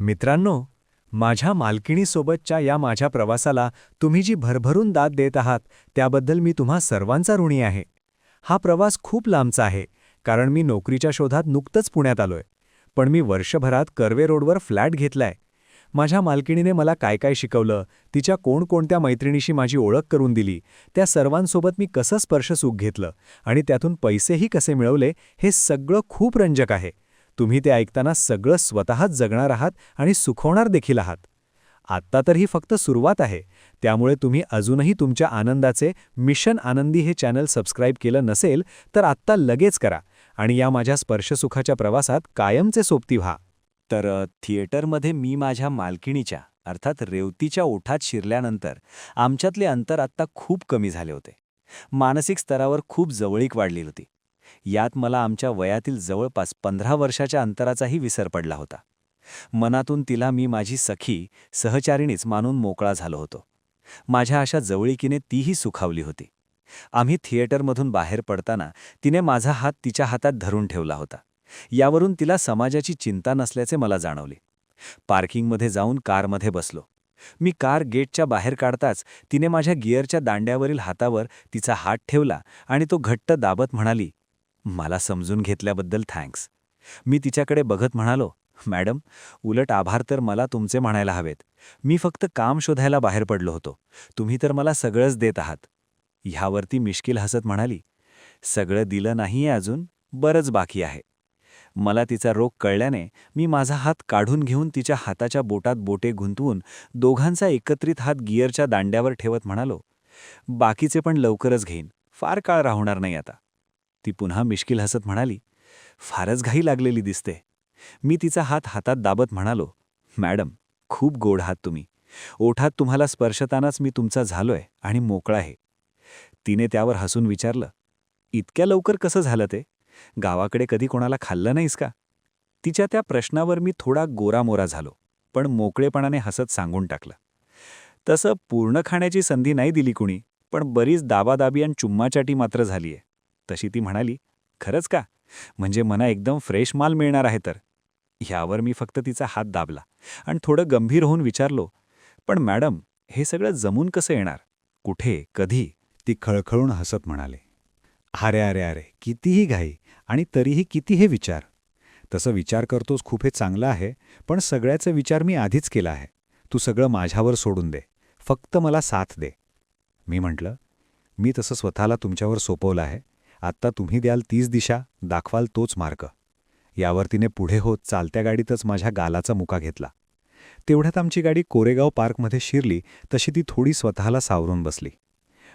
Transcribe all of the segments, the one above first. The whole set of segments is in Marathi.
मित्रांनो माझ्या मालकिणीसोबतच्या या माझ्या प्रवासाला तुम्ही जी भरभरून दाद देत आहात त्याबद्दल मी तुम्हा सर्वांचा ऋणी आहे. हा प्रवास खूप लांबचा आहे कारण मी नोकरीच्या शोधात नुकतंच पुण्यात आलोय. पण मी वर्षभरात कर्वे रोडवर फ्लॅट घेतलाय. माझ्या मालकिणीने मला काय काय शिकवलं तिच्या कोणकोणत्या मैत्रिणीशी माझी ओळख करून दिली त्या सर्वांसोबत मी कसं स्पर्शसुख घेतलं आणि त्यातून पैसेही कसे मिळवले हे सगळं खूप रंजक आहे. तुम्ही ते ऐकताना सगळं स्वतःच जगणार आहात आणि सुखवणार देखील आहात. आत्ता तर ही फक्त सुरुवात आहे. त्यामुळे तुम्ही अजूनही तुमच्या आनंदाचे मिशन आनंदी हे चॅनल सबस्क्राईब केलं नसेल तर आत्ता लगेच करा आणि या माझ्या स्पर्शसुखाच्या प्रवासात कायमचे सोबती व्हा. तर थिएटरमध्ये मी माझ्या मालकिणीच्या अर्थात रेवतीच्या ओठात शिरल्यानंतर आमच्यातले अंतर आत्ता खूप कमी झाले होते. मानसिक स्तरावर खूप जवळीक वाढली होती. यात मला आमच्या वयातील जवळपास पंधरा वर्षाच्या अंतराचाही विसर पडला होता. मनातून तिला मी माझी सखी सहचारिणीच मानून मोकळा झालो होतो. माझ्या अशा जवळीकीने तीही सुखावली होती. आम्ही थिएटरमधून बाहेर पडताना तिने माझा हात तिच्या हातात धरून ठेवला होता. यावरून तिला समाजाची चिंता नसल्याचे मला जाणवले. पार्किंगमध्ये जाऊन कारमध्ये बसलो. मी कार गेटच्या बाहेर काढताच तिने माझ्या गिअरच्या दांड्यावरील हातावर तिचा हात ठेवला आणि तो घट्ट दाबत म्हणाली मला समजून घेतल्याबद्दल थँक्स. मी तिच्याकडे बघत म्हणालो मॅडम उलट आभार तर मला तुमचे म्हणायला हवेत. मी फक्त काम शोधायला बाहेर पडलो होतो. तुम्ही तर मला सगळंच देत आहात. ह्यावरती मिश्किल हसत म्हणाली सगळं दिलं नाहीये अजून बरंच बाकी आहे. मला तिचा रोग कळल्याने मी माझा हात काढून घेऊन तिच्या हाताच्या बोटात बोटे गुंतवून दोघांचा एकत्रित हात गिअरच्या दांड्यावर ठेवत म्हणालो बाकीचे पण लवकरच घेईन. फार काळ राहणार नाही आता. ती पुन्हा मिश्किल हसत म्हणाली फारच घाई लागलेली दिसते. मी तिचा हात हातात दाबत म्हणालो मॅडम खूप गोड आहात तुम्ही. ओठात तुम्हाला स्पर्शतानाच मी तुमचा झालोय आणि मोकळा आहे. तिने त्यावर हसून विचारलं इतक्या लवकर कसं झालं ते? गावाकडे कधी कोणाला खाल्लं नाहीस का? तिच्या त्या प्रश्नावर मी थोडा गोरामोरा झालो पण मोकळेपणाने हसत सांगून टाकलं. तसं पूर्ण खाण्याची संधी नाही दिली कुणी पण बरीच दाबादाबी आणि चुम्माचाटी मात्र झालीये. तशी ती म्हणाली खरंच का? म्हणजे मना एकदम फ्रेश माल मिळणार आहे तर. ह्यावर मी फक्त तिचा हात दाबला आणि थोडं गंभीर होऊन विचारलो पण मॅडम हे सगळं जमून कसं येणार? कुठे कधी? ती खळखळून हसत म्हणाले अरे अरे अरे कितीही घाई आणि तरीही किती हे विचार. तसं विचार करतोस खूप हे चांगलं आहे पण सगळ्याचा विचार मी आधीच केला आहे. तू सगळं माझ्यावर सोडून दे. फक्त मला साथ दे. मी म्हटलं मी तसं स्वतःला तुमच्यावर सोपवलं आहे. आत्ता तुम्ही द्याल तीच दिशा दाखवाल तोच मार्ग. यावर तिने पुढे होत चालत्या गाडीतच माझ्या गालाचा मुका घेतला. तेवढ्यात आमची गाडी कोरेगाव पार्कमध्ये शिरली तशी ती थोडी स्वतःला सावरून बसली.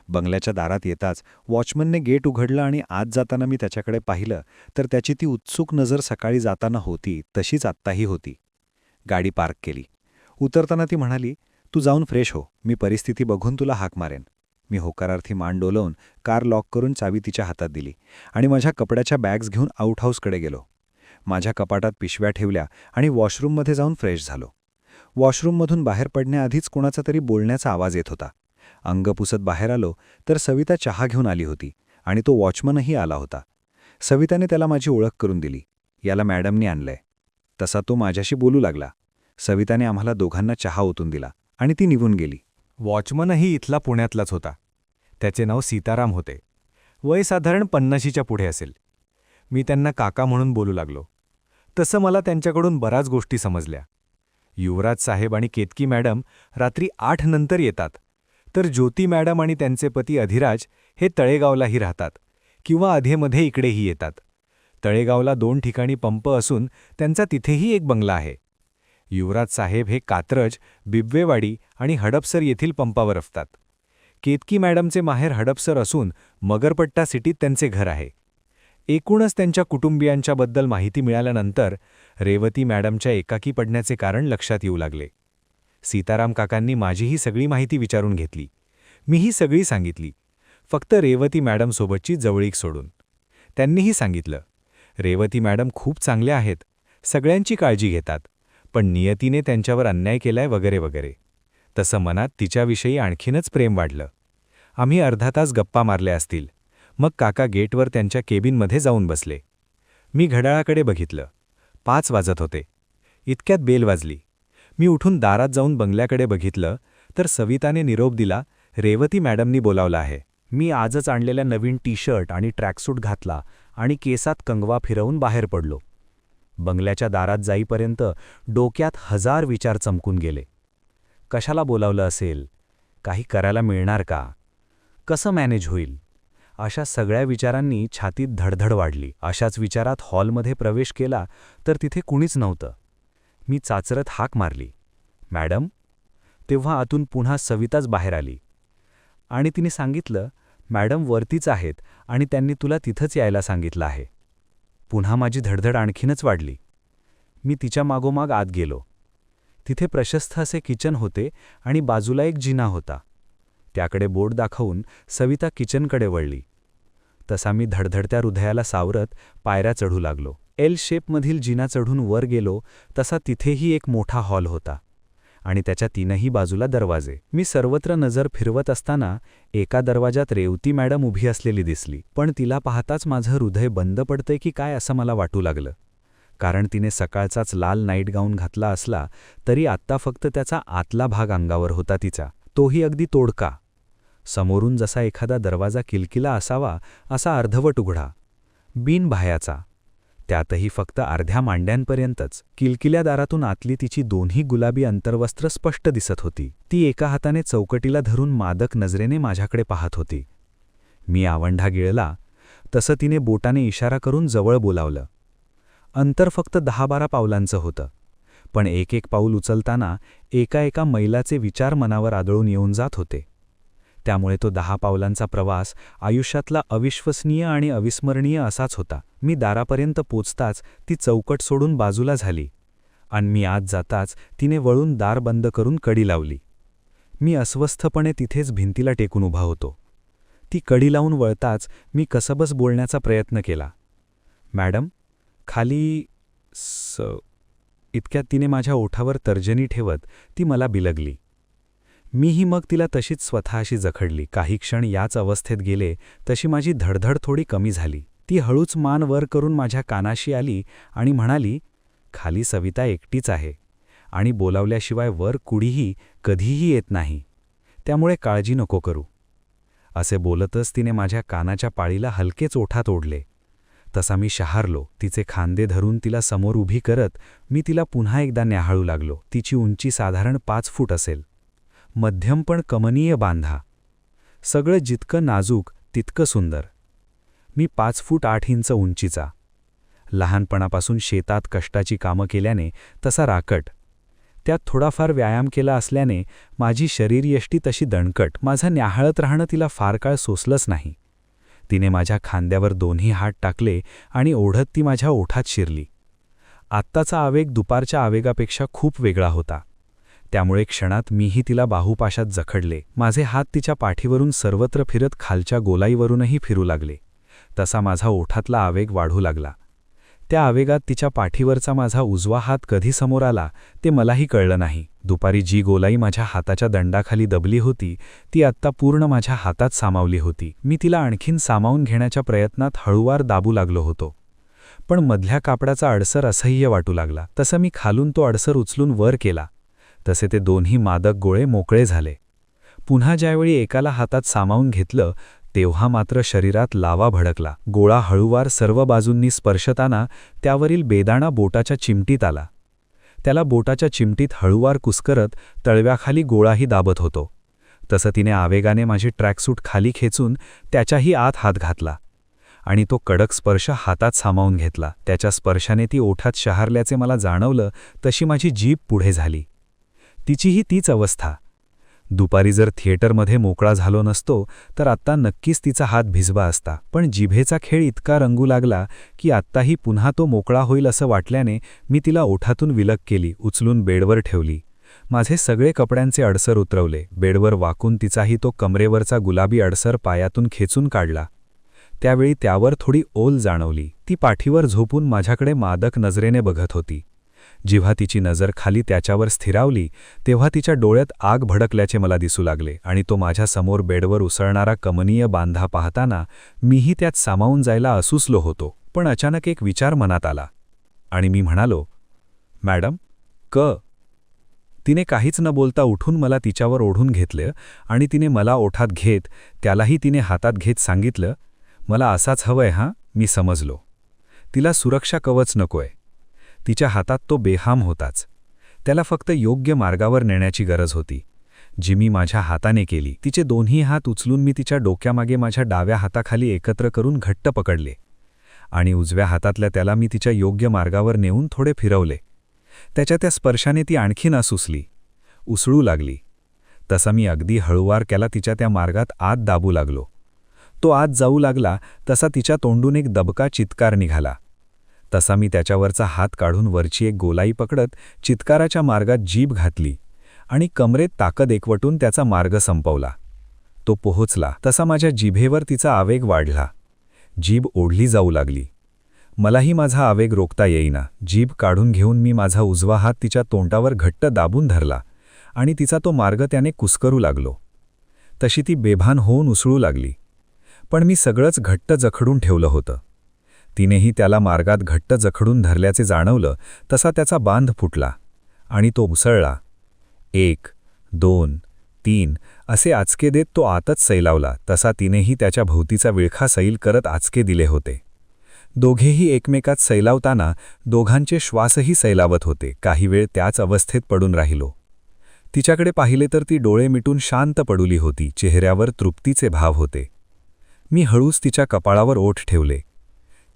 बंगल्याच्या दारात येताच वॉचमनने गेट उघडलं आणि आत जाताना मी त्याच्याकडे पाहिलं तर त्याची ती उत्सुक नजर सकाळी जाताना होती तशीच आत्ताही होती. गाडी पार्क केली. उतरताना ती म्हणाली तू जाऊन फ्रेश हो मी परिस्थिती बघून तुला हाक मारेन. मी होकारार्थी मान डोलवून कार लॉक करून चावी तिच्या हातात दिली आणि माझ्या कपड्याच्या बॅग्स घेऊन आउटहाऊसकडे गेलो. माझ्या कपाटात पिशव्या ठेवल्या आणि वॉशरूममध्ये जाऊन फ्रेश झालो. वॉशरूममधून बाहेर पडण्याआधीच कोणाचा तरी बोलण्याचा आवाज येत होता. अंग पुसत बाहेर आलो तर सविता चहा घेऊन आली होती आणि तो वॉचमनही आला होता. सविताने त्याला माझी ओळख करून दिली. याला मॅडमनी आणलंय. तसा तो माझ्याशी बोलू लागला. सविताने आम्हाला दोघांना चहा ओतून दिला आणि ती निघून गेली. वॉचमनही इथला पुण्यातलाच होता. त्याचे नाव सीताराम होते. वय साधारण पन्नाशीच्या पुढे असेल. मी त्यांना काका म्हणून बोलू लागलो. तसं मला त्यांच्याकडून बऱ्याच गोष्टी समजल्या. युवराज साहेब आणि केतकी मॅडम रात्री आठ नंतर येतात. तर ज्योती मॅडम आणि त्यांचे पती अधिराज हे तळेगावलाही राहतात किंवा अधेमध्ये इकडेही येतात. तळेगावला दोन ठिकाणी पंप असून त्यांचा तिथेही एक बंगला आहे. युवराज साहेब हे कात्रज बिब्वेवाडी आणि हडपसर येथील पंपावर असतात. केतकी मॅडमचे माहेर हडपसर असून मगरपट्टा सिटीत त्यांचे घर आहे. एकूणच त्यांच्या कुटुंबियांच्याबद्दल माहिती मिळाल्यानंतर रेवती मॅडमच्या एकाकी पडण्याचे कारण लक्षात येऊ लागले. सीताराम काकांनी माझीही सगळी माहिती विचारून घेतली. मीही सगळी सांगितली. फक्त रेवती मॅडमसोबतची जवळीक सोडून. त्यांनीही सांगितलं रेवती मॅडम खूप चांगल्या आहेत. सगळ्यांची काळजी घेतात. पण नियतीने त्यांच्यावर अन्याय केलाय वगैरे वगैरे. तसं मनात तिच्याविषयी आणखीनच प्रेम वाढलं. आम्ही अर्धा तास गप्पा मारल्या असतील. मग काका गेटवर त्यांच्या केबिनमध्ये जाऊन बसले. मी घड्याळाकडे बघितलं. पाच वाजत होते. इतक्यात बेल वाजली. मी उठून दारात जाऊन बंगल्याकडे बघितलं तर सविताने निरोप दिला रेवती मॅडमनी बोलावलं आहे. मी आजच आणलेल्या नवीन टी शर्ट आणि ट्रॅकसूट घातला आणि केसात कंगवा फिरवून बाहेर पडलो. बंगल्याच्या दारात जाईपर्यंत डोक्यात हजार विचार चमकून गेले. कशाला बोलावलं असेल? काही करायला मिळणार का? कसं मॅनेज होईल? अशा सगळ्या विचारांनी छातीत धडधड वाढली. अशाच विचारात हॉलमध्ये प्रवेश केला तर तिथे कुणीच नव्हतं. मी चाचरत हाक मारली. मॅडम? तेव्हा आतून पुन्हा सविताच बाहेर आली. आणि तिने सांगितलं मॅडम वरतीच आहेत आणि त्यांनी तुला तिथंच यायला सांगितलं आहे. पुन्हा माझी धडधड आणखीनच वाढली. मी तिच्या मागोमाग आत गेलो. तिथे प्रशस्त असे किचन होते आणि बाजूला एक जिना होता. त्याकडे बोट दाखवून सविता किचनकडे वळली. तसा मी धडधडत्या हृदयाला सावरत पायऱ्या चढू लागलो. एल शेपमधील जिना चढून वर गेलो तसा तिथेही एक मोठा हॉल होता. आणि त्याच्या तीनही बाजूला दरवाजे. मी सर्वत्र नजर फिरवत असताना एका दरवाजात रेवती मॅडम उभी असलेली दिसली. पण तिला पाहताच माझं हृदय बंद पडतंय की काय असं मला वाटू लागलं. कारण तिने सकाळचाच लाल नाईट गाऊन घातला असला तरी आत्ता फक्त त्याचा आतला भाग अंगावर होता तिचा. तोही अगदी तोडका. समोरून जसा एखादा दरवाजा किलकिला असावा असा अर्धवट उघडा. बिन भायाचा त्यातही फक्त अर्ध्या मांड्यांपर्यंतच. किलकिल्या दारातून आतली तिची दोन्ही गुलाबी अंतर्वस्त्र स्पष्ट दिसत होती. ती एका हाताने चौकटीला धरून मादक नजरेने माझ्याकडे पाहत होती. मी आवंढा गिळला. तसं तिने बोटाने इशारा करून जवळ बोलावलं. अंतर फक्त दहा बारा पावलांचं होतं. पण एक एक पाऊल उचलताना एका एका मैलाचे विचार मनावर आदळून येऊन जात होते. त्यामुळे तो दहा पावलांचा प्रवास आयुष्यातला अविश्वसनीय आणि अविस्मरणीय असाच होता. मी दारापर्यंत पोचताच ती चौकट सोडून बाजूला झाली. आणि मी आत जाताच तिने वळून दार बंद करून कडी लावली. मी अस्वस्थपणे तिथेच भिंतीला टेकून उभा होतो. ती कडी लावून वळताच मी कसबस बोलण्याचा प्रयत्न केला. मॅडम खाली स इतक्यात तिने माझ्या ओठावर तर्जनी ठेवत ती मला बिलगली. मीही मग तिला तशीच स्वतःशी जखडली. काही क्षण याच अवस्थेत गेले तशी माझी धडधड थोडी कमी झाली. ती हळूच मान वर करून माझ्या कानाशी आली आणि म्हणाली खाली सविता एकटीच आहे आणि बोलावल्याशिवाय वर कुडीही कधीही येत नाही. त्यामुळे काळजी नको करू. असे बोलतच तिने माझ्या कानाच्या पाळीला हलकेच ओठात ओढले. तसा मी शहारलो. तिचे खांदे धरून तिला समोर उभी करत मी तिला पुन्हा एकदा न्याहाळू लागलो. तिची उंची साधारण पाच फूट असेल. मध्यम पण कमनीय बांधा. सगळं जितकं नाजूक तितकं सुंदर. मी पाच फूट आठ इंच उंचीचा. लहानपणापासून शेतात कष्टाची कामं केल्याने तसा राकट. त्यात थोडाफार व्यायाम केला असल्याने माझी शरीरयष्टी तशी दणकट माझं न्याहाळत राहणं तिला फार काळ सोसलंच नाही. तिने माझ्या खांद्यावर दोन्ही हात टाकले आणि ओढत ती माझ्या ओठात शिरली. आत्ताचा आवेग दुपारच्या आवेगापेक्षा खूप वेगळा होता. त्यामुळे क्षणात मीही तिला बाहुपाशात जखडले. माझे हात तिच्या पाठीवरून सर्वत्र फिरत खालच्या गोलाईवरूनही फिरू लागले. तसा माझा ओठातला आवेग वाढू लागला. त्या आवेगात तिच्या पाठीवरचा माझा उजवा हात कधी समोर आला ते मलाही कळलं नाही. दुपारी जी गोलाई माझ्या हाताच्या दंडाखाली दबली होती ती आत्ता पूर्ण माझ्या हातात सामावली होती. मी तिला आणखीन सामावून घेण्याच्या प्रयत्नात हळूवार दाबू लागलो होतो. पण मधल्या कापडाचा अडसर असह्य वाटू लागला. तसं मी खालून तो अडसर उचलून वर केला. तसे ते दोन्ही मादक गोळे मोकळे झाले. पुन्हा ज्यावेळी एकाला हातात सामावून घेतलं तेव्हा मात्र शरीरात लावा भडकला. गोळा हळूवार सर्व बाजूंनी स्पर्शताना त्यावरील बेदाणा बोटाच्या चिमटीत आला. त्याला बोटाच्या चिमटीत हळूवार कुस्करत तळव्याखाली गोळाही दाबत होतो. तसं तिने आवेगाने माझी ट्रॅकसूट खाली खेचून त्याच्याही आत हात घातला आणि तो कडक स्पर्श हातात सामावून घेतला. त्याच्या स्पर्शाने ती ओठात शहारल्याचे मला जाणवलं तशी माझी जीप पुढे झाली. तिचीही तीच अवस्था. दुपारी जर थिएटरमध्ये मोकळा झालो नसतो तर आत्ता नक्कीच तिचा हात भिजवा असता. पण जिभेचा खेळ इतका रंगू लागला की आत्ताही पुन्हा तो मोकळा होईल असं वाटल्याने मी तिला ओठातून विलग केली उचलून बेडवर ठेवली. माझे सगळे कपड्यांचे अडसर उतरवले. बेडवर वाकून तिचाही तो कमरेवरचा गुलाबी अडसर पायातून खेचून काढला. त्यावेळी त्यावर थोडी ओल जाणवली. ती पाठीवर झोपून माझ्याकडे मादक नजरेने बघत होती. जेव्हा तिची नजर खाली त्याच्यावर स्थिरावली तेव्हा तिच्या डोळ्यात आग भडकल्याचे मला दिसू लागले आणि तो माझ्यासमोर बेडवर उसळणारा कमनीय बांधा पाहताना मीही त्यात सामावून जायला असुसलो होतो पण अचानक एक विचार मनात आला. आणि मी म्हणालो मॅडम क. तिने काहीच न बोलता उठून मला तिच्यावर ओढून घेतलं आणि तिने मला ओठात घेत त्यालाही तिने हातात घेत सांगितलं मला असाच हवंय हां मी समजलो. तिला सुरक्षा कवच नकोय. तिच्या हातात तो बेहाम होताच. त्याला फक्त योग्य मार्गावर नेण्याची गरज होती. जी मी माझ्या हाताने केली. तिचे दोन्ही हात उचलून मी तिच्या डोक्यामागे माझ्या डाव्या हाताखाली एकत्र करून घट्ट पकडले. आणि उजव्या हातातल्या त्याला मी तिच्या योग्य मार्गावर नेऊन थोडे फिरवले. त्याच्या त्या स्पर्शाने ती आणखी ना सुसली उसळू लागली. तसा मी अगदी हळूवार त्याला तिच्या त्या मार्गात आत दाबू लागलो. तो आत जाऊ लागला तसा तिच्या तोंडून एक दबका चित्कार निघाला. तसा मी त्याच्यावरचा हात काढून वरची एक गोलाई पकडत चित्काराच्या मार्गात जीभ घातली आणि कमरेत ताकद एकवटून त्याचा मार्ग संपवला. तो पोहोचला. तसा माझ्या जिभेवर तिचा आवेग वाढला. जीभ ओढली जाऊ लागली. मलाही माझा आवेग रोखता येईना. जीभ काढून घेऊन मी माझा उजवा हात तिच्या तोंडावर घट्ट दाबून धरला आणि तिचा तो मार्ग त्याने कुस्करू लागलो. तशी ती बेभान होऊन उसळू लागली. पण मी सगळंच घट्ट जखडून ठेवलं होतं. तिनेही त्याला मार्गात घट्ट जखडून धरल्याचे जाणवलं तसा त्याचा बांध फुटला आणि तो उसळला. एक दोन तीन असे आचके देत तो आतच सैलावला तसा तिनेही त्याच्या भोवतीचा विळखा सैल करत आचके दिले होते. दोघेही एकमेकात सैलावताना दोघांचे श्वासही सैलावत होते काही वेळ त्याच अवस्थेत पडून राहिलो. तिच्याकडे पाहिले तर ती डोळे मिटून शांत पडुली होती चेहऱ्यावर तृप्तीचे भाव होते. मी हळूच तिच्या कपाळावर ओठ ठेवले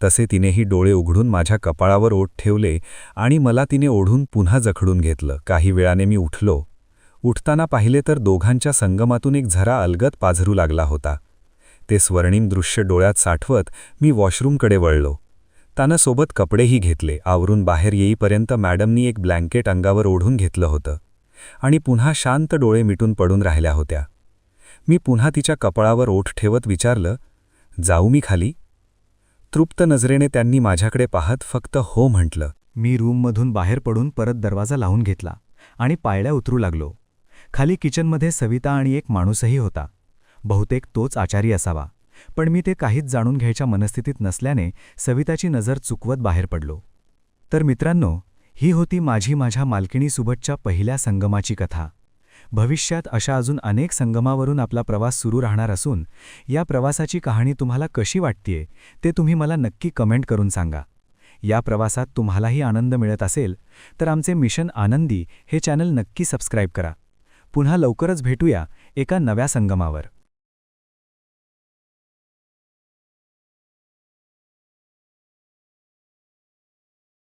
तसे तिनेही डोळे उघडून माझ्या कपाळावर ओठ ठेवले आणि मला तिने ओढून पुन्हा जखडून घेतलं. काही वेळाने मी उठलो. उठताना पाहिले तर दोघांच्या संगमातून एक झरा अलगत पाझरू लागला होता. ते स्वर्णिम दृश्य डोळ्यात साठवत मी वॉशरूमकडे वळलो. त्यानं सोबत कपडेही घेतले. आवरून बाहेर येईपर्यंत मॅडमनी एक ब्लँकेट अंगावर ओढून घेतलं होतं. आणि पुन्हा शांत डोळे मिटून पडून राहिल्या होत्या. मी पुन्हा तिच्या कपाळावर ओठ ठेवत विचारलं जाऊ मी खाली? तृप्त नजरेने त्यांनी माझ्याकडे पाहत फक्त हो म्हटलं. मी रूममधून बाहेर पडून परत दरवाजा लावून घेतला आणि पायळ्या उतरू लागलो. खाली किचनमध्ये सविता आणि एक माणूसही होता. बहुतेक तोच आचारी असावा. पण मी ते काहीच जाणून घ्यायच्या मनस्थितीत नसल्याने सविताची नजर चुकवत बाहेर पडलो. तर मित्रांनो ही होती माझी माझ्या मालकिणीसोबतच्या पहिल्या संगमाची कथा. भविष्यात अशा अजून अनेक संगमावरून आपला प्रवास सुरू राहणार असून या प्रवासाची कहाणी तुम्हाला कशी वाटतेय ते तुम्ही मला नक्की कमेंट करून सांगा. या प्रवासात तुम्हालाही आनंद मिळत असेल तर आमचे मिशन आनंदी हे चॅनल नक्की सबस्क्राईब करा. पुन्हा लवकरच भेटूया एका नव्या संगमावर.